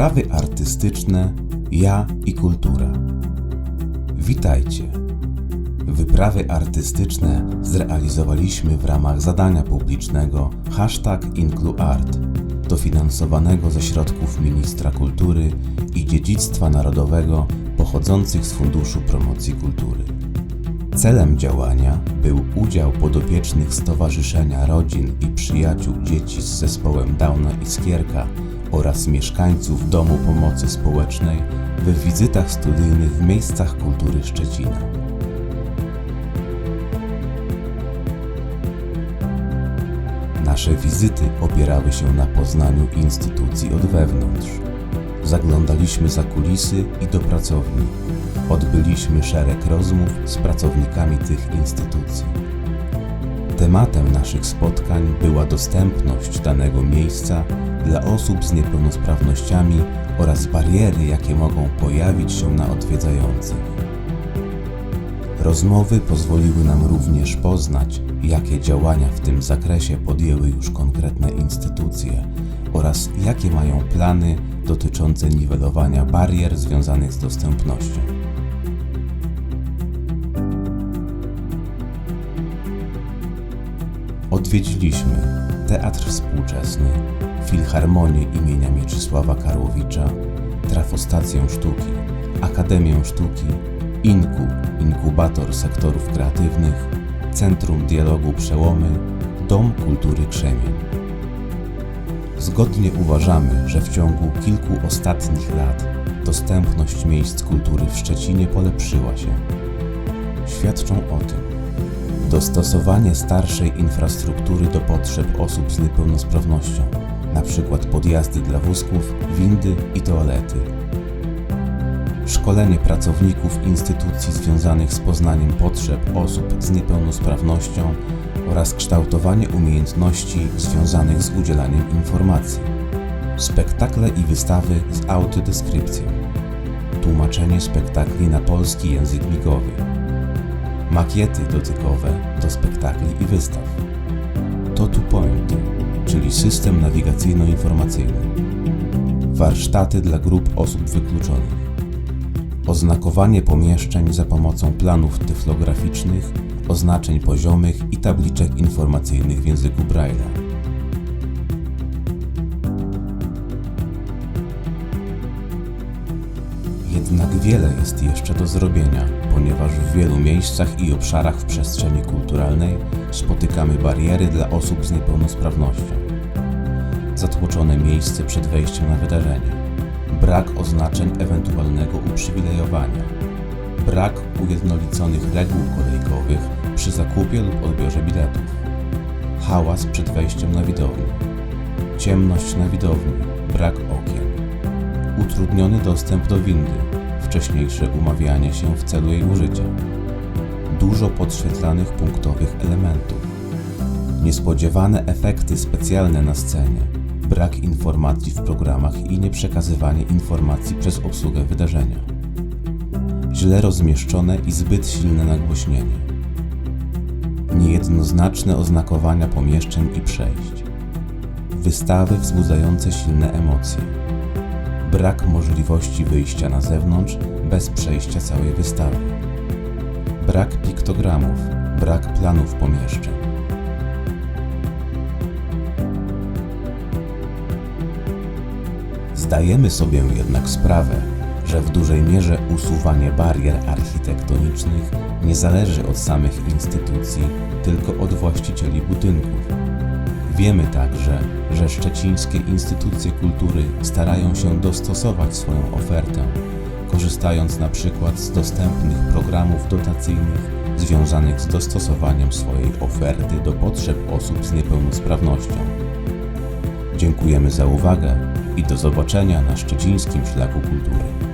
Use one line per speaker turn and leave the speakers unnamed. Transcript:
Wyprawy artystyczne Ja i kultura. Witajcie. Wyprawy artystyczne zrealizowaliśmy w ramach zadania publicznego hashtag IncluArt, dofinansowanego ze środków Ministra Kultury i Dziedzictwa Narodowego pochodzących z Funduszu Promocji Kultury. Celem działania był udział podopiecznych Stowarzyszenia Rodzin i Przyjaciół Dzieci z zespołem Downa i Skierka oraz mieszkańców Domu Pomocy Społecznej w wizytach studyjnych w miejscach kultury Szczecina. Nasze wizyty opierały się na poznaniu instytucji od wewnątrz. Zaglądaliśmy za kulisy i do pracowni. Odbyliśmy szereg rozmów z pracownikami tych instytucji. Tematem naszych spotkań była dostępność danego miejsca dla osób z niepełnosprawnościami oraz bariery, jakie mogą pojawić się na odwiedzających. Rozmowy pozwoliły nam również poznać, jakie działania w tym zakresie podjęły już konkretne instytucje oraz jakie mają plany dotyczące niwelowania barier związanych z dostępnością. Odwiedziliśmy Teatr Współczesny, Filharmonię imienia Mieczysława Karłowicza, Trafostację Sztuki, Akademię Sztuki, INKU, Inkubator Sektorów Kreatywnych, Centrum Dialogu Przełomy, Dom Kultury Krzemień. Zgodnie uważamy, że w ciągu kilku ostatnich lat dostępność miejsc kultury w Szczecinie polepszyła się. Świadczą o tym dostosowanie starszej infrastruktury do potrzeb osób z niepełnosprawnością, np. podjazdy dla wózków, windy i toalety. Szkolenie pracowników instytucji związanych z poznaniem potrzeb osób z niepełnosprawnością oraz kształtowanie umiejętności związanych z udzielaniem informacji. Spektakle i wystawy z audiodeskrypcją. Tłumaczenie spektakli na polski język migowy makiety dotykowe do spektakli i wystaw. Totu Point, czyli system nawigacyjno-informacyjny. Warsztaty dla grup osób wykluczonych. Oznakowanie pomieszczeń za pomocą planów tyflograficznych, oznaczeń poziomych i tabliczek informacyjnych w języku Braille'a. Jednak wiele jest jeszcze do zrobienia, ponieważ w wielu miejscach i obszarach w przestrzeni kulturalnej spotykamy bariery dla osób z niepełnosprawnością. Zatłoczone miejsce przed wejściem na wydarzenie, brak oznaczeń ewentualnego uprzywilejowania, brak ujednoliconych reguł kolejkowych przy zakupie lub odbiorze biletów, hałas przed wejściem na widownię, ciemność na widowni, brak utrudniony dostęp do windy, wcześniejsze umawianie się w celu jej użycia, dużo podświetlanych punktowych elementów, niespodziewane efekty specjalne na scenie, brak informacji w programach i nieprzekazywanie informacji przez obsługę wydarzenia, źle rozmieszczone i zbyt silne nagłośnienie, niejednoznaczne oznakowania pomieszczeń i przejść, wystawy wzbudzające silne emocje brak możliwości wyjścia na zewnątrz bez przejścia całej wystawy, brak piktogramów, brak planów pomieszczeń. Zdajemy sobie jednak sprawę, że w dużej mierze usuwanie barier architektonicznych nie zależy od samych instytucji, tylko od właścicieli budynków. Wiemy także, że szczecińskie instytucje kultury starają się dostosować swoją ofertę, korzystając na przykład z dostępnych programów dotacyjnych związanych z dostosowaniem swojej oferty do potrzeb osób z niepełnosprawnością. Dziękujemy za uwagę i do zobaczenia na szczecińskim szlaku kultury.